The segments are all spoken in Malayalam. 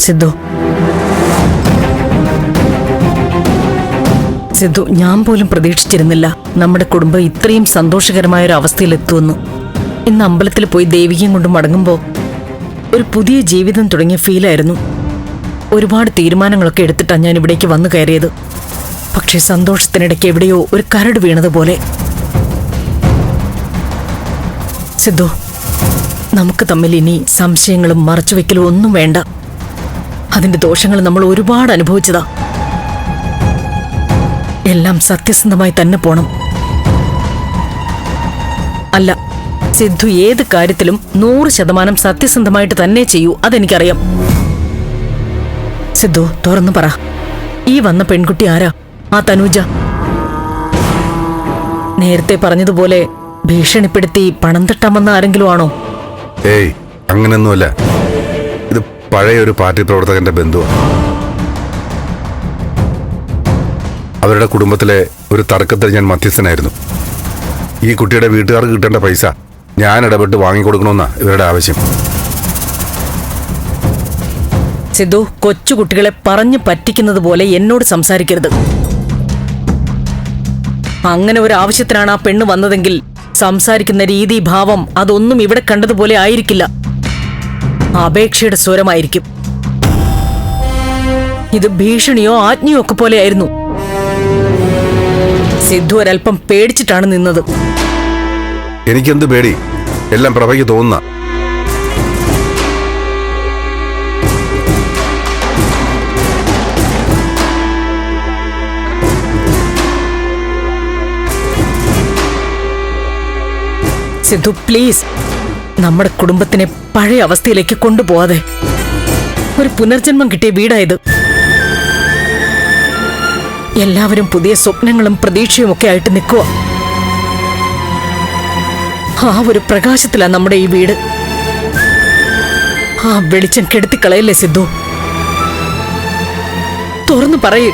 സിദ്ധു. സിദ്ധു ഞാൻ പോലും പ്രതീക്ഷിച്ചിരുന്നില്ല നമ്മുടെ കുടുംബം ഇത്രയും സന്തോഷകരമായ ഒരു അവസ്ഥയിലെത്തുമെന്ന് ഇന്ന് അമ്പലത്തിൽ പോയി ദേവികയും കൊണ്ട് മടങ്ങുമ്പോൾ ഒരു പുതിയ ജീവിതം തുടങ്ങിയ ഫീലായിരുന്നു. ഒരുപാട് തീരുമാനങ്ങളൊക്കെ എടുത്തിട്ടാണ് ഞാൻ ഇവിടേക്ക് വന്നു കയറിയത്. പക്ഷേ സന്തോഷത്തിനിടയ്ക്ക് എവിടെയോ ഒരു കരട് വീണതുപോലെ. സിദ്ധു നമുക്ക് തമ്മിൽ ഇനി സംശയങ്ങളും മറച്ചുവെക്കലും ഒന്നും വേണ്ട. അതിന്റെ ദോഷങ്ങൾ നമ്മൾ ഒരുപാട് അനുഭവിച്ചതാ. എല്ലാം സത്യസന്ധമായി തന്നെ പോണം. അല്ല സിദ്ധു ഏത് കാര്യത്തിലും നൂറ് ശതമാനം സത്യസന്ധമായിട്ട് തന്നെ ചെയ്യൂ അതെനിക്കറിയാം. സിദ്ധു തുറന്നു പറ. ഈ വന്ന പെൺകുട്ടി ആരാ? ആ തനൂജ. നേരത്തെ പറഞ്ഞതുപോലെ ഭീഷണിപ്പെടുത്തി പണം തട്ടാമെന്ന ആരെങ്കിലും ആണോ? ഏയ് അങ്ങനെയൊന്നുമല്ല പഴയ ഒരു പാർട്ടി പ്രവർത്തകന്റെ ബന്ധുവാണ്. അവരുടെ കുടുംബത്തിലെ ഒരു തർക്കത്തിൽ ഞാൻ മധ്യസ്ഥനായിരുന്നു. ഈ കുട്ടിയുടെ വീട്ടുകാർക്ക് കിട്ടേണ്ട പൈസ ഞാൻ ഇടപെട്ട് വാങ്ങിക്കൊടുക്കണമെന്നാണ് ഇവരുടെ ആവശ്യം. സിദ്ധു കൊച്ചുകുട്ടികളെ പറഞ്ഞു പറ്റിക്കുന്നത് പോലെ എന്നോട് സംസാരിക്കരുത്. അങ്ങനെ ഒരു ആവശ്യത്തിനാണ് ആ പെണ്ണ് വന്നതെങ്കിൽ സംസാരിക്കുന്ന രീതി ഭാവം അതൊന്നും ഇവിടെ കണ്ടതുപോലെ ആയിരിക്കില്ല. അപേക്ഷയുടെ സ്വരമായിരിക്കും. ഇത് ഭീഷണിയോ ആജ്ഞയോ ഒക്കെ പോലെയായിരുന്നു. സിദ്ധു ഒരൽപ്പം പേടിച്ചിട്ടാണ് നിന്നത്. എനിക്കെന്ത് പേടി? എല്ലാം പ്രഭയ്ക്ക് തോന്നുന്ന. സിദ്ധു പ്ലീസ്. നമ്മുടെ കുടുംബത്തിനെ പഴയ അവസ്ഥയിലേക്ക് കൊണ്ടുപോവാതെ. ഒരു പുനർജന്മം കിട്ടിയ വീടായത്. എല്ലാവരും പുതിയ സ്വപ്നങ്ങളും പ്രതീക്ഷയും ഒക്കെ ആയിട്ട് നിൽക്കുക. ആ ഒരു പ്രകാശത്തിലാ നമ്മുടെ ഈ വീട്. ആ വെളിച്ചം കെടുത്തിക്കളയല്ലേ സിദ്ധു? തുറന്നു പറയേ.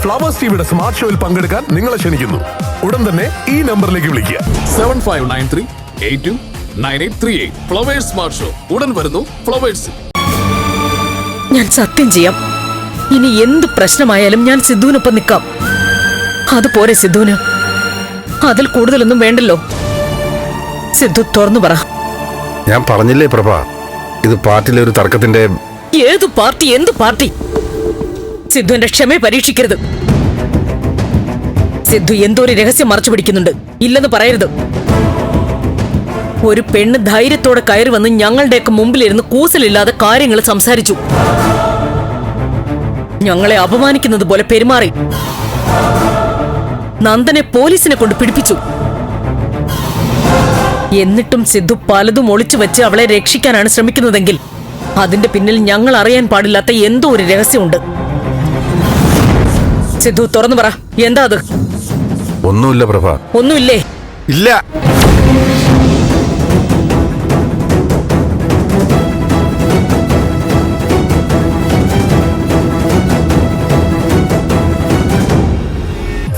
ഫ്ലവേഴ്സ് ടിവിയുടെ സ്മാർട്ട് ഷോയിൽ പങ്കെടുക്കാൻ നിങ്ങളെ ക്ഷണിക്കുന്നു. ഉടൻ തന്നെ ഈ നമ്പറിലേക്ക് വിളിക്കുക. Seven five nine three eight two nine eight three eight. Flowers smart show ഉടൻ വരുന്നു ഫ്ലവേഴ്സ് ഞാൻ സത്യം ചെയ്യാം. ഇനി എന്ത് പ്രശ്നമായാലും ഞാൻ സിദ്ധുവിനൊപ്പം നിൽക്കാം. അതുപോരെ സിദ്ധുവിന്. അതിൽ കൂടുതലൊന്നും വേണ്ടല്ലോ. സിദ്ധു തുറന്നു പറ. ഞാൻ പറഞ്ഞില്ലേ പ്രഭ ഇത് പാർട്ടിയിലെ ഒരു തർക്കത്തിന്റെ ഏത് പാർട്ടി എന്ത് പാർട്ടി? സിദ്ധുവിന്റെ ക്ഷമയെ പരീക്ഷിക്കരുത്. സിദ്ധു എന്തോ ഒരു രഹസ്യം മറച്ചു പിടിക്കുന്നുണ്ട്. ഇല്ലെന്ന് പറയരുത്. ഒരു പെണ്ണ് ധൈര്യത്തോടെ കയറി വന്ന് ഞങ്ങളുടെയൊക്കെ മുമ്പിലിരുന്ന് കൂസലില്ലാതെ കാര്യങ്ങൾ സംസാരിച്ചു. ഞങ്ങളെ അപമാനിക്കുന്നത് പോലെ പെരുമാറി. നന്ദനെ പോലീസിനെ കൊണ്ട് പിടിപ്പിച്ചു. എന്നിട്ടും സിദ്ധു പലതും ഒളിച്ചു വെച്ച് അവളെ രക്ഷിക്കാനാണ് ശ്രമിക്കുന്നതെങ്കിൽ അതിന്റെ പിന്നിൽ ഞങ്ങൾ അറിയാൻ പാടില്ലാത്ത എന്തോ ഒരു രഹസ്യമുണ്ട്. സിദ്ധു തുറന്നു പറ. എന്താ അത്? ഒന്നുമില്ല പ്രഭ. ഒന്നുമില്ലേ? ഇല്ല.